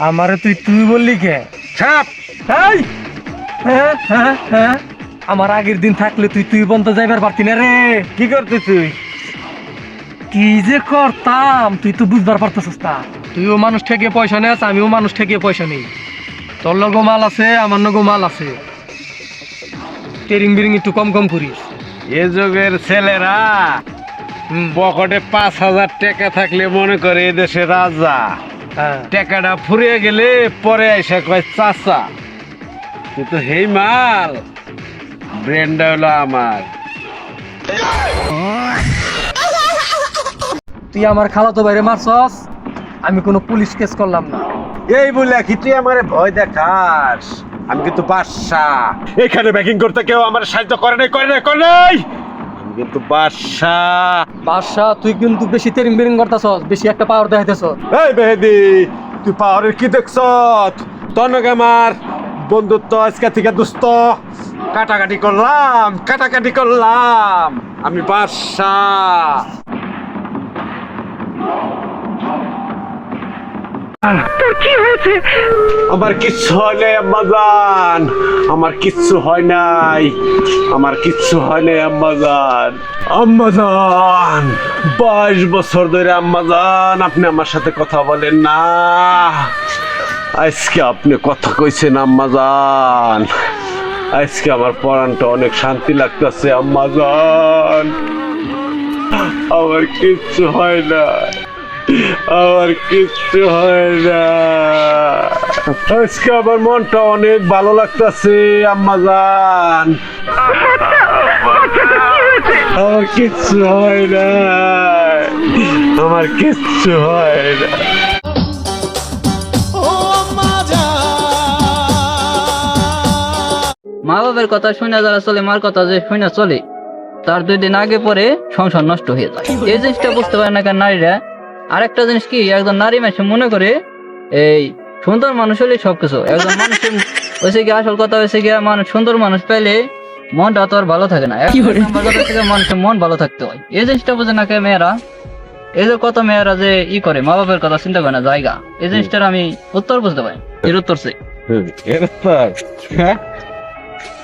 আমারে তুই তুই বললি কে? ছাপ! এই! হ্যাঁ হ্যাঁ হ্যাঁ। আমার আগের দিন থাকলে তুই তুই বন্ধ যাইবার পারতি না রে। কি করতে তুই? কি যে করতাম তুই তো বুঝবার পারতেছিস না। তুইও মানুষ থেকে পয়সা নেস আমিও মানুষ থেকে পয়সা নেই। তোর লগো মাল আছে আমার লগো মাল আছে। টেরিং বিরিং একটু কম কম করিস। এ যুগের ছেলেরা পকেটে পাঁচ হাজার টাকা থাকলে মনে করে এদেশে রাজা। টাকাটা ফুরিয়ে গেলে পরে এসে কয় চাচা কিন্তু হেই মাল ব্রেনটা হলো আমার। তুই আমার খালাতো বাইরে মারছস? আমি কোনো পুলিশ কেস করলাম না। এই বলে কি তুই আমারে ভয় দেখাস? আমি কিন্তু বাদশা। এখানে ব্যাকিং করতে কেউ আমার সাহায্য করে নাই করে নাই করে নাই! কিন্তু বাদশা। বাদশা তুই কিন্তু বেশি তেরিং বেরিং করতেছস বেশি একটা পাওয়ার দেখাইতেছস। এই বেহেদি তুই পাওয়ারের কি দেখছ তনকে আমার বন্ধুত্ব আজকে থেকে দুস্ত কাটাকাটি করলাম কাটাকাটি করলাম। আমি বাদশা। আমার কিচ্ছু হয় নাই আম্মাজান আমার কিচ্ছু হয় নাই। আমার কিচ্ছু হয় নাই আম্মাজান আম্মাজান বাইশ বছর ধরে আম্মাজান আপনি আমার সাথে কথা বলেন না। আজকে আপনি কথা কইছেন আম্মাজান আজকে আমার পরানটা অনেক শান্তি লাগতেছে আম্মাজান আমার কিচ্ছু হয় না আমার কিচ্ছু হয় না। আজকে আমার মনটা অনেক ভালো লাগতেছে আম্মাজান আমার কিচ্ছু হয় না। আমার কিচ্ছু হয় না। মা বাবার কথা শুনে যারা চলে মার কথা যে শুনে চলে তার দুই দিন আগে পরে সংসার নষ্ট হয়ে যায়। এই জিনিসটা বুঝতে পারে না কেন নারীরা আরেকটা জিনিস কি একজন নারী মানুষ মনে করে এই সুন্দর মানুষ হলে সবকিছু। একজন মানুষের হয়েছে কি আসল কথা হয়েছে কি মানুষ সুন্দর মানুষ পেলে মনটা তো আর ভালো থাকে না। মানুষের মন ভালো থাকতে হয়। এই জিনিসটা বুঝে না কে মেয়েরা? এই যে কত মেয়েরা যে ই করে মা বাবার কথা চিন্তা করে না জায়গা। এই জিনিসটার আমি উত্তর বুঝতে পারি। এর উত্তর সে। হ্যাঁ?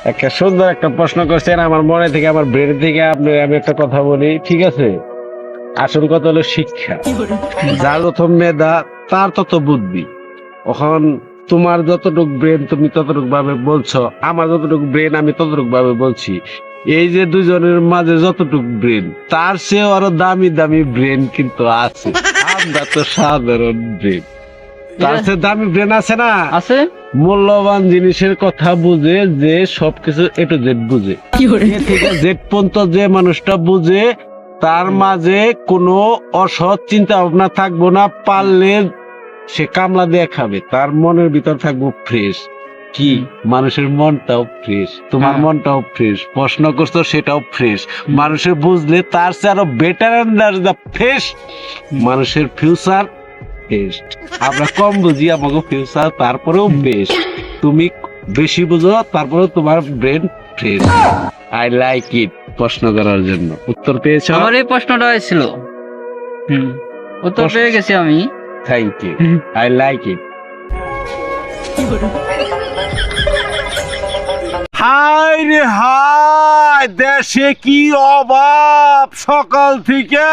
একটা সুন্দর একটা প্রশ্ন করছেন আমার মনে থেকে আমার ব্রেন থেকে আপনি আমি একটা কথা বলি ঠিক আছে? আসল কথা হলো শিক্ষা। যার যত মেধা তার তত বুদ্ধি। এখন তোমার যতটুক ব্রেন তুমি ততটুক ভাবে বলছো আমার যতটুক ব্রেন আমি ততটুক ভাবে বলছি। এই যে দুজনের মাঝে যতটুক ব্রেন তার চেয়েও আরও দামি দামি ব্রেন কিন্তু আছে। আমরা তো সাধারণ ব্রেন তার চেয়ে দামি ব্রেন আছে না? আছে। মূল্যবান জিনিসের কথা বুঝে যে সবকিছু এ টু জেড বুঝে। জেড পর্যন্ত যে মানুষটা বুঝে তার মাঝে কোনো অসৎ চিন্তা ভাবনা থাকব না পারলে সে কামলা দিয়ে খাবে। তার মনের ভিতর থাকব ফ্রেশ কি? মানুষের মনটাও ফ্রেশ তোমার হ্যাঁ। মনটাও ফ্রেশ প্রশ্ন করছ সেটাও ফ্রেশ মানুষের বুঝলে তার চেয়ে আরও বেটার দ্য ফ্রেশ মানুষের ফিউচার বেস্ট আমরা কম বুঝি আমাকে ফিউচার তারপরেও বেস্ট তুমি বেশি বুঝো তারপরেও তোমার brain fresh I like it প্রশ্ন করার জন্য। উত্তর পেয়েছ? আমার এই প্রশ্নটা ছিল হুম। উত্তর পেয়ে গেছি আমি। Thank you I like it hi রে হাই দেশে কি অভাব? সকাল থেকে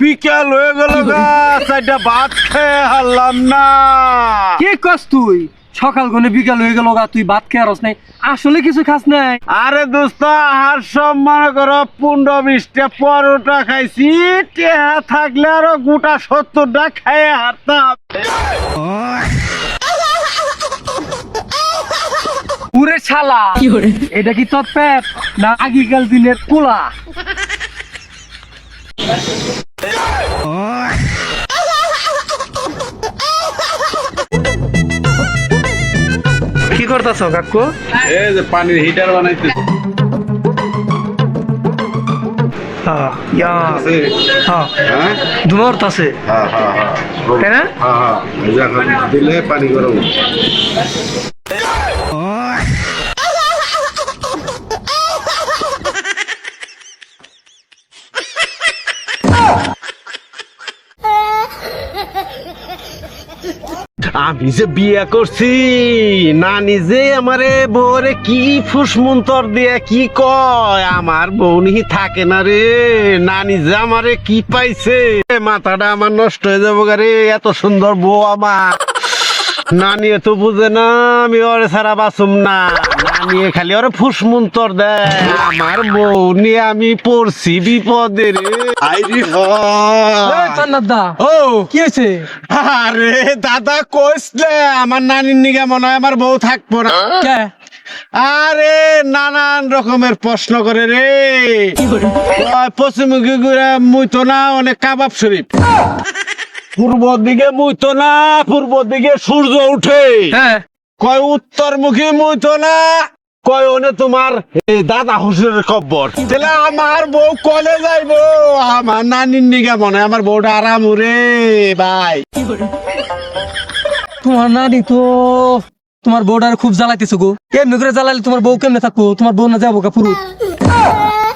বিকাল হয়ে গেল গা চারটা ভাত খেয়ে হারলাম না। কি কস তুই? সকাল গনে বিকাল হয়ে গেল গা তুই ভাত খেয়ে আরস নাই। আসলে কিছু খাস নাই। আরে দোস্ত আর সব মনে করো পনেরো বিশটা পরোটা খাইছি টেহা থাকলে আরও গোটা সত্তরটা খাইয়ে হারতাম। পুরে ছালা এটা কি তোর পেট না আগিকাল দিনের কোলা? করতেছ কাকু? এই যে পানির হিটার বানাইতে ধুমার আছে। হ্যাঁ হ্যাঁ হ্যাঁ। তাই না? দিলে পানি গরম। আমি যে বিয়া করছি, না নিজে আমারে বউরে কি ফুসমন্তর দিয়ে কি কয়? আমার বউ থাকে না রে। না নিজে আমারে কি পাইছে? মাথাটা আমার নষ্ট হয়ে যাব রে। এত সুন্দর বউ আমার। না নিয়ে তো বুঝে না আমি ওরে ছাড়া বাসুম না। না নিয়ে খালি ওরে ফুসমন্তর দেয় আমার বউ নিয়ে আমি পড়ছি বিপদে রে। আইরি এই চান্নার দা ও। কি হয়েছে? আরে দাদা কইসলে আমার নানির নিগে মনে হয় আমার বউ থাকব না। আরে নানান রকমের প্রশ্ন করে রে। কয় পশ্চিমমুখী ঘুরে মুইতো না অনেক কাবাব শরীফ। পূর্ব দিকে মুইতো না পূর্ব দিকে সূর্য উঠে। হ্যাঁ। কয় উত্তরমুখী মুইতো না কয় ওনে তোমার এই দাদা হুসেনের কব্বর তাহলে আমার বউ কলে যাইবো? আমার নানির নিগে মনে হয় আমার বউটা আরাম রে ভাই। তোমার নানি তো তোমার বউটার খুব জ্বালাইতেছো গো। এমনি করে জ্বালাইলে তোমার বউ কেমনে থাকব? তোমার বউ না যাব কা পুরুত